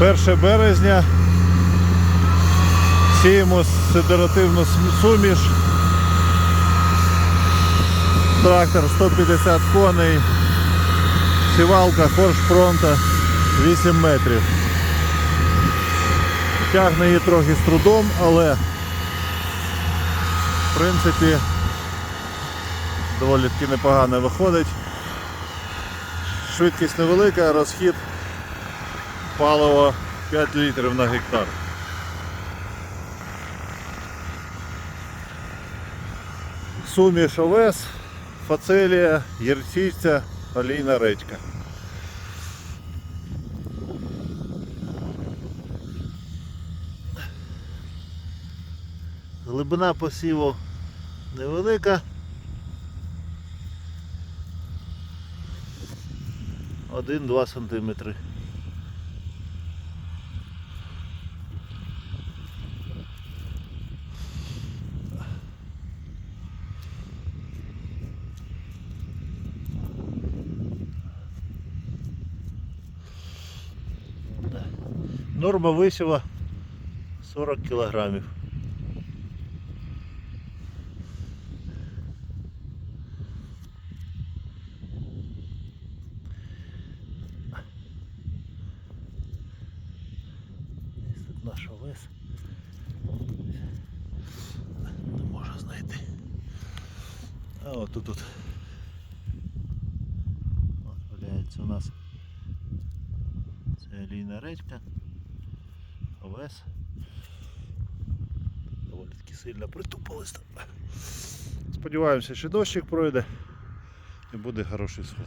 1 березня. Сіємо сидеративну суміш. Трактор 150 коней. Сівалка Хорш Фронта 8 метрів. Тягне її трохи з трудом, але в принципі доволі таки непогано виходить. Швидкість невелика, розхід палива 5 літрів на гектар. Суміш овес, фацелія, єрцівця, олійна редька. Глибина посіву невелика. Один-два сантиметри. Норма висіва 40 кілограмів. Десь тут наш овес. Не можу знайти. А от тут. тут. От валяється у нас це олійна редька, Овес. Доволі таки сильно притупились там. Сподіваємося, що дощик пройде і буде хороший сход.